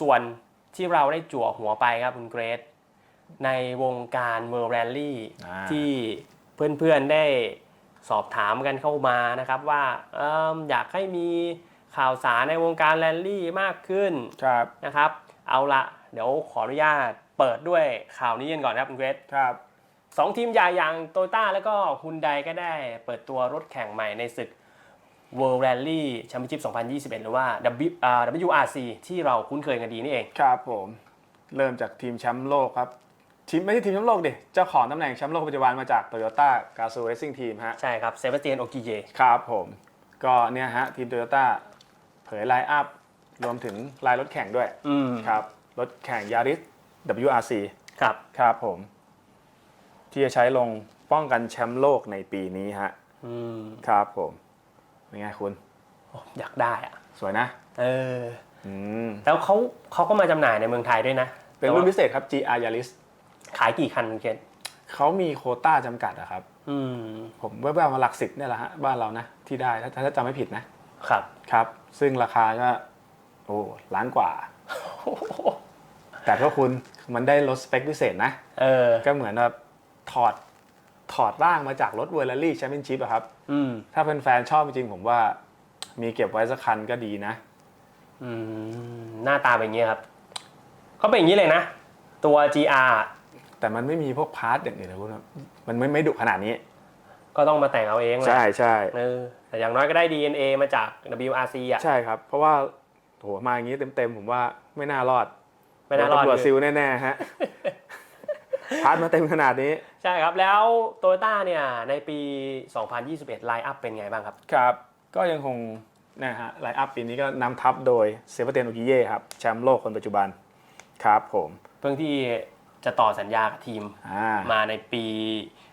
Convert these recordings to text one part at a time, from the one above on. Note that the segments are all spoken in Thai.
ส่วนที่เราได้จั่วหัวไปครับคุณเกรซในวงการเวอร์แรลลี่อ่าที่เพื่อนๆได้สอบถามกันเข้ามานะครับว่าเอิ่มอยากให้มีข่าวสารในวงการแรลลี่มากขึ้นครับนะครับ เอาละเดี๋ยวขออนุญาตเปิดด้วยข่าวนี้กันก่อนครับคุณเกรซครับสองทีมใหญ่อย่างโตโยต้าแล้วก็ฮุนไดก็ได้เปิดตัวรถแข่งใหม่ในศึก World Rally Championship 2021 หรือว่า W อ่า WRC ที่เราคุ้นเคยกันดีนี่เอง ครับผม เริ่มจากทีมแชมป์โลกครับทีมไม่ใช่ทีมแชมป์โลกดิ เจ้าของตำแหน่งแชมป์โลกปัจจุบันมาจากโตโยต้ากาซูเรซิ่งทีมฮะ ใช่ครับเซบาสเตียนโอกิเยครับผม ก็เนี่ยฮะ ทีมโตโยต้าเผยไลน์อัพ รวมถึงลายรถแข่งด้วยอืมครับ รถแข่งยาริส WRC ครับ ครับผม ที่จะใช้ลงป้องกันแชมป์โลกในปีนี้ฮะอืมครับผม เป็นไงคุณโอ้อยากได้อะสวยนะ เอออืมแล้วเขาเขาก็มาจำหน่ายในเมืองไทยด้วยนะเป็นรุ่นพิเศษครับ GR Yaris ขายกี่คันคุณเคนเขามีโควต้าจำกัดอะครับ อืม ผมแว่วๆมาหลักสิบเนี่ยแหละฮะบ้านเรานะ ที่ได้ถ้าถ้าจำไม่ผิดนะครับ ครับ ซึ่งราคาก็ โอ้ล้านกว่า แต่ถ้าคุณมันได้รถสเปคพิเศษนะ เออ ก็เหมือนแบบถอด ถอดร่างมาจากรถเวอร์ลลี่แชมเปี้ยนชิพอะครับอืมถ้าเป็นแฟนๆชอบจริงๆผมว่า มีเก็บไว้สักคันก็ดีนะอืมหน้าตาเป็นอย่างนี้ครับเขาเป็นอย่างนี้เลยนะ ตัว GR แต่มันไม่มีพวกพาร์ทอย่างอื่นนะคุณครับมันไม่ไม่ดุขนาดนี้ ก็ต้องมาแต่งเอาเองแหละใช่ใช่เออแต่อย่างน้อยก็ได้ DNA มาจาก WRC อะใช่ครับ เพราะว่าโหมาอย่างนี้เต็มๆผมว่าไม่น่ารอดไม่น่ารอดตำรวจคือซิลแน่ๆฮะ พาร์ทมาเต็มขนาดนี้ ใช่ครับ แล้วโตโยต้าเนี่ยในปี 2021 ไลน์อัพเป็นไงบ้างครับ ครับ ก็ยังคงนะฮะไลน์อัพปีนี้ก็นำทัพโดยเซฟเตนโอกิเย่ครับ แชมป์โลกคนปัจจุบัน ครับผม เพิ่งที่จะต่อสัญญากับทีมอ่า มาในปี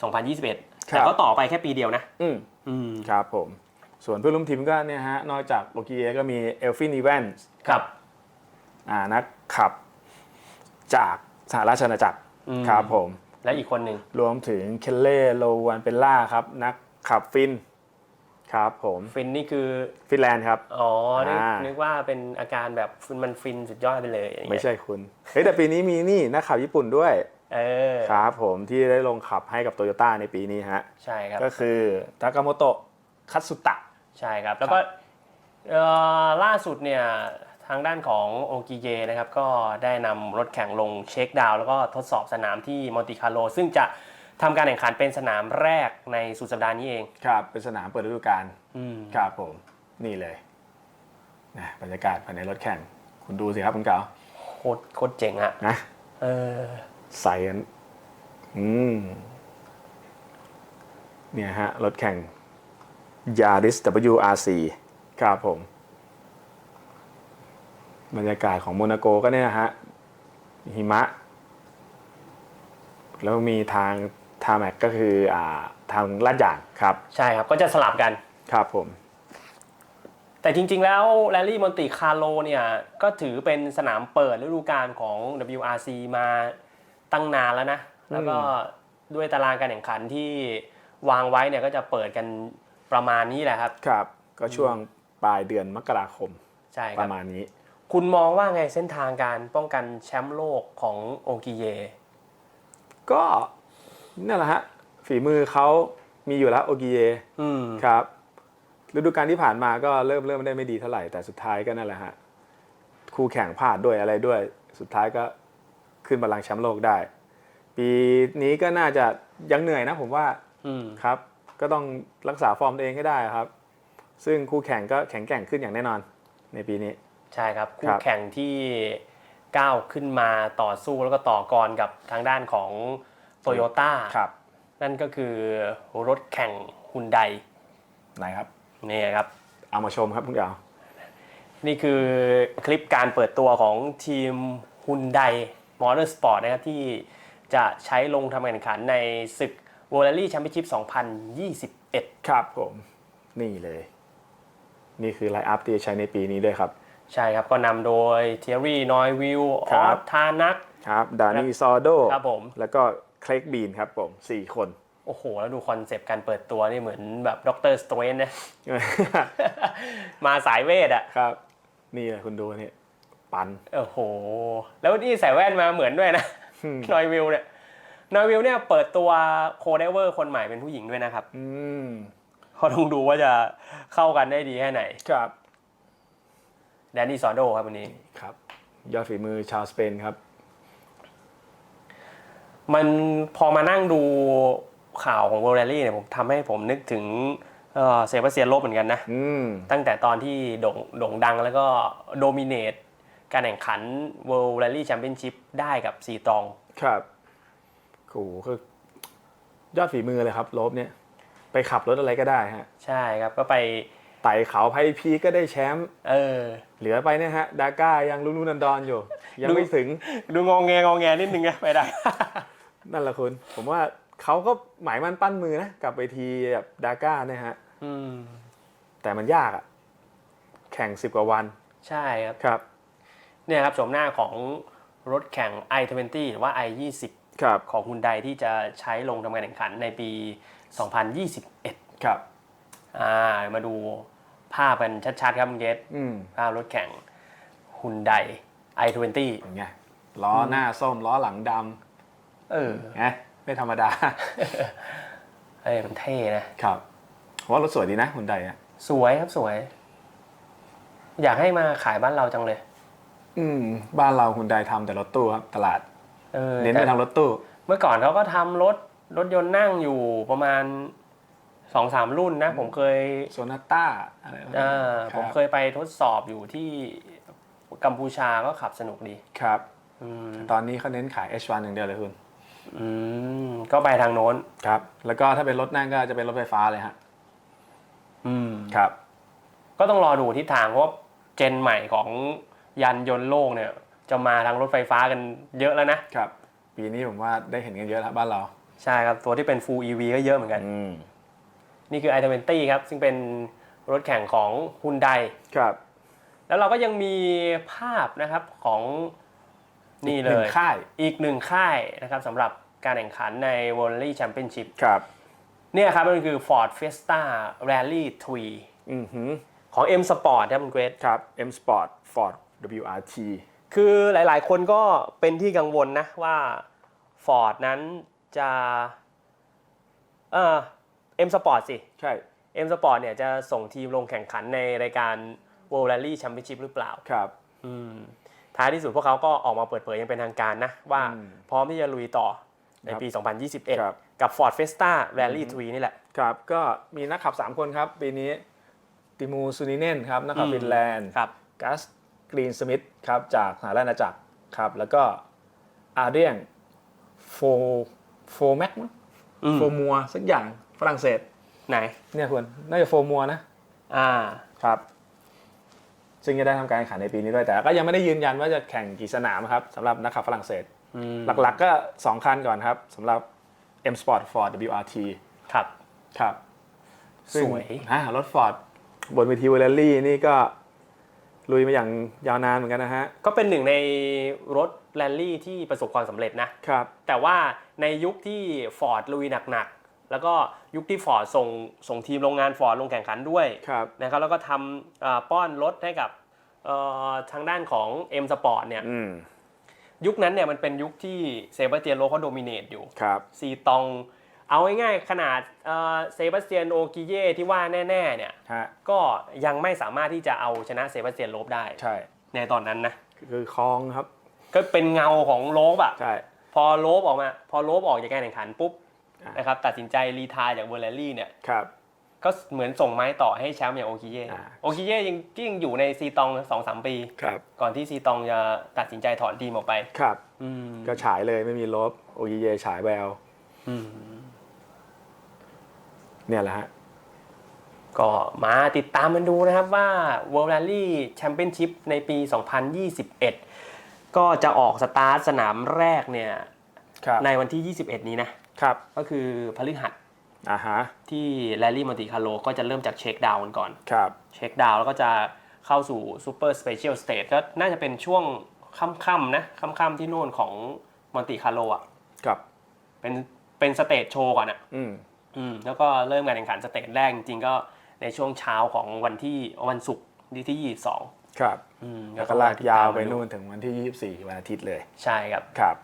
2021 ครับ แต่ก็ต่อไปแค่ปีเดียวนะ อืม อืม ครับผม ส่วนเพื่อนร่วมทีมก็เนี่ยฮะ นอกจากโอกิเย่ก็มีเอลฟินอีแวนส์ครับ อ่านักขับจากสหราชอาณาจักร อืมครับผม และอีกคนหนึ่งรวมถึงเคลเล่โลวันเปลล่าครับ นักขับฟิน ครับผมฟินนี่คือฟินแลนด์ครับ อ๋อนึกอ่านึ นึกว่าเป็นอาการแบบมันฟินสุดยอดไปเลยอย่างเงี้ยไม่ใช่คุณเฮ้ยแต่ปีนี้มีนี่นักขับญี่ปุ่นด้วย เออครับผมที่ได้ลงขับให้กับโตโยต้าในปีนี้ฮะ ใช่ครับ ก็คือทากาโมโตะคัตสุตะ ใช่ครับ แล้วก็เอ่อล่าสุดเนี่ย ทางด้านของโอกิเยนะครับก็ได้นำรถแข่งลงเช็คดาวน์แล้วก็ทดสอบสนามที่มอนติคาร์โล ซึ่งจะทำการแข่งขันเป็นสนามแรกในสุดสัปดาห์นี้เอง ครับ เป็นสนามเปิดฤดูกาลอืมครับผม นี่เลยนะบรรยากาศภายในรถแข่ง คุณดูสิครับคุณเก๋าโคตรโคตรเจ๋งอะนะเออใส่กันอืมเนี่ยฮะ รถแข่ง Yaris WRC ครับผม บรรยากาศของโมนาโกก็เนี่ยฮะหิมะ แล้วมีทางทาแม็กก็คืออ่าทางลาดยางครับ ใช่ครับ ก็จะสลับกัน ครับผม แต่จริง ๆ แล้วแรลลี่มอนติคาร์โลเนี่ย ก็ถือเป็นสนามเปิดฤดูกาลของ WRC มาตั้งนานแล้วนะ แล้วก็ด้วยตารางการแข่งขันที่วางไว้เนี่ยก็จะเปิดกันประมาณนี้แหละครับ ครับ ก็ช่วงปลายเดือนมกราคม ใช่คปรับระมาณนี้ คุณมองว่าไงเส้นทางการป้องกันแชมป์โลกของโอกิเย ก็นั่นแหละฮะฝีมือเขามีอยู่แล้วโอกิเยอืมครับฤดูกาลที่ผ่านมาก็เริ่มเริ่มได้ไม่ดีเท่าไหร่แต่สุดท้ายก็นั่นแหละฮะคู่แข่งพลาดด้วยอะไรด้วย สุดท้ายก็ขึ้นบัลลังก์แชมป์โลกได้ ปีนี้ก็น่าจะยังเหนื่อยนะผมว่าอืมครับ ก็ต้องรักษาฟอร์มตัวเองให้ได้ครับ ซึ่งคู่แข่งก็แข็งแกร่งขึ้นอย่างแน่นอนในปีนี้ ใช่ครับคู่ครับแข่งที่ก้าวขึ้นมาต่อสู้แล้วก็ต่อกรกับทางด้านของโตโยต้าครับนั่นก็คือรถแข่งฮุนไดไหนครับนี่ครับเอามาชมครับคุณเก๋านี่คือคลิปการเปิดตัวของทีมฮุนไดมอเตอร์สปอร์ตนะครับที่จะใช้ลงทำการแข่งขันในศึก w o r l d ี y แชมเปี้ยนชิพ 2021 ครับผม นี่เลย นี่คือไลน์อัพที่จะใช้ในปีนี้ด้วยครับ ใช่ครับ ก็นำโดยเทียรี่นอยวิลอครัอบสทานักครับดานี่ซอโดครับผมแล้วก็เคลกบีนครับผมสี่คนโอ้โห แล้วดูคอนเซปต์การเปิดตัวนี่เหมือนแบบด็อกเตอร์สเตรนนะมาสายเวทอะครับ นี่แหละคุณดูนี่ปันโอ้โห แล้วนี่ใส่แว่นมาเหมือนด้วยนะอืมนอยวิลเนี่ยนอยวิลเนี่ยเปิดตัวโคเดเวอร์คนใหม่เป็นผู้หญิงด้วยนะครับ อืมเขาต้องดูว่าจะเข้ากันได้ดีแค่ไหน ครับ แดนนี่ซอนโดครับวันนี้ครับ ยอดฝีมือชาวสเปนครับ มันพอมานั่งดูข่าวของเวอร์เรลลี่เนี่ยผมทำให้ผมนึกถึงเอ่อเซบาสเตียนโลบเหมือนกันนะ อืม ตั้งแต่ตอนที่โด่งโด่งดังแล้วก็โดมิเนตการแข่งขัน World Rally Championship ได้กับซีตอง ครับโอ้โหคือยอดฝีมือเลยครับ โลบเนี่ย ไปขับรถอะไรก็ได้ฮะ ใช่ครับ ก็ไป ไต่เขาไพพีก็ได้แชมป์เออ เหลือไปเนี่ยฮะ ดาก้ายังลุลุนันดอนอยู่ ยังไม่ถึงดูงองแงงองแงนิดนึงไงไปได้ นั่นแหละคุณ ผมว่าเขาก็หมายมั่นปั้นมือนะกับเวทีแบบดาก้าเนี่ยฮะอืมแต่มันยากอะแข่งสิบกว่าวัน ใช่ครับ ครับ เนี่ยครับโฉมหน้าของรถแข่ง i20 หรือว่า i20 ครับของคุณไดที่จะใช้ลงทำการแข่งขันในปี 2021 ครับ อ่า มาดู ภาพกันชัดๆครับคุณเกตอืมภาพรถแข่งฮุนได i20 เป็นไงล้อหน้าส้มล้อหลังดเออำไงไม่ธรรมดาเฮ้ยมันเท่นะ ครับผมว่ารถสวยดีนะคุณไดอะสวยครับสวย อยากให้มาขายบ้านเราจังเลย อืม บ้านเราคุณไดทำแต่รถตู้ครับตลาดเออเน้นไปแต่ทางรถตู้ เมื่อก่อนเขาก็ทำรถรถยนต์นั่งอยู่ประมาณ สองสามรุ่นนะ ผมเคยโซนาต้าอะไรพวกนี้อ่ารับผมเคยไปทดสอบอยู่ที่กัมพูชาก็ขับสนุกดีครับอืมตอนนี้เขาเน้นขาย H1 อย่างเดียวเลยคุณอืมก็ไปทางโน้นครับ แล้วก็ถ้าเป็นรถนั่งก็จะเป็นรถไฟฟ้าเลยฮะอืมครับ ก็ต้องรอดูทิศทางเพราะว่าเจนใหม่ของยานยนต์โลกเนี่ย จะมาทางรถไฟฟ้ากันเยอะแล้วนะครับ ปีนี้ผมว่าได้เห็นกันเยอะแล้วบ้านเรา ใช่ครับ ตัวที่เป็น Full EV ก็เยอะเหมือนกัน อืม นี่คือ i20 ครับ ซึ่งเป็นรถแข่งของฮุนไดครับ แล้วเราก็ยังมีภาพนะครับของนี่เลหนึ่งยค่าย อีกหนึ่งค่ายนะครับสำหรับการแข่งขันใน World Rally Championship ครับ เนี่ยครับมันคือ Ford Fiesta Rally อือหือ3ของ M Sport ครับคุณเกรซครับ M Sport Ford WRT คือหลายๆ คนก็เป็นที่กังวลนะว่า Ford นั้นจะเออ M Sport สิใช่ M Sport เนี่ยจะส่งทีมลงแข่งขันในรายการ World Rally Championship หรือเปล่าครับอืมท้ายที่สุดพวกเขาก็ออกมาเปิดเผยอยังเป็นทางการนะ ว่าอืมพร้อมที่จะลุยต่อในปีครับ2021 กับ Ford Fiesta Rally 3นี่แหละครับ ก็มีนักขับ 3 คนครับ ปีนี้ติมูซูนิเนนครับนักขับอืมฟินแลนด์ครับกัสกรีนสมิธครับจากสหราชอาณาจักรครับ แล้วก็อาเรียงโฟโฟแม็กอืมโฟมัวสักอย่าง ฝรั่งเศสไหน เนี่ยคุณน่าจะโฟมัวนะ อ่า ครับ ซึ่งจะได้ทำการแข่งขันในปีนี้ด้วยแต่ก็ยังไม่ได้ยืนยันว่าจะแข่งกี่สนามครับสำหรับนักขับฝรั่งเศส อืมหลักๆก็ 2 คันก่อนครับสำหรับ M Sport Ford WRT ครับ ครับซึ่งสวยอ่ารถ Ford บนเวทีเวลลลี่นี่ก็ลุยมาอย่างยาวนานเหมือนกันนะฮะ ก็เป็นหนึ่งในรถแรลลี่ที่ประสบความสำเร็จนะ ครับ แต่ว่าในยุคที่ Ford ลุยหนักๆ แล้วก็ยุคที่ Ford ส่งส่งทีมโรงงาน Ford ลงแข่งขันด้วยครับนะครับแล้วก็ทำอ่าป้อนรถให้กับเอ่อทางด้านของ M Sport เนี่ยอืมยุคนั้นเนี่ยมันเป็นยุคที่เซบาสเตียนโลเขาโดมิเนตอยู่ครับซีตองเอาง่ายๆขนาดเอ่อเซบาสเตียนโอกิเย่ที่ว่าแน่ๆเนี่ยฮะก็ยังไม่สามารถที่จะเอาชนะเซบาสเตียนโลบได้ใช่ในตอนนั้นนะคือคลองครับ ก็เป็นเงาของโลบอะใช่พอโลบออกมา พอโลบออกจากการแข่งขันปุ๊บอ่า นนะครับตัดสินใจรีไทายจากเวอร์เรลลี่เนี่ยครับก็เหมือนส่งไม้ต่อให้แชมป์อย่างโอกิเย่อ่าโอกิเย่ยังก็ยังอยู่ในซีตองสองสามปีครับก่อนที่ซีตองจะตัดสินใจถอนทีมออกไปครับอืมก็ฉายเลยไม่มีลบโอเยเยฉายแววอืมเนี่ยแหละฮะ ก็มาติดตามมันดูนะครับว่า World Rally Championship ในปี 2021 ก็จะออกสตาร์ทสนามแรกเนี่ยครับในวันที่ 21 นี้นะ ครับก็คือพฤหัสอ่าฮะที่แรลลี่ม n นติคาโลก็จะเริ่มจากเช็คดาวน์กันก่อนครับเช็คดาวน์แล้วก็จะเข้าสู่ซูเปอร์สเปเชียลสเตทก็น่าจะเป็นช่วงค่ำๆนะค่ำๆที่นู่นของม n นติคาโลอะครับเป็นเป็นสเตจโชว์ก่อนอะอืมอืมแล้วก็เริ่มการแข่งขันสเตจแรกจริงๆก็ในช่วงเช้าของวันที่วันศุกร์ที่ที่ครับอืมแล้วก็ต้องลากยาวไปติดตมนู่นถึงวันที่ 24 วันอาทิตย์เลย ใช่ครับ ครับ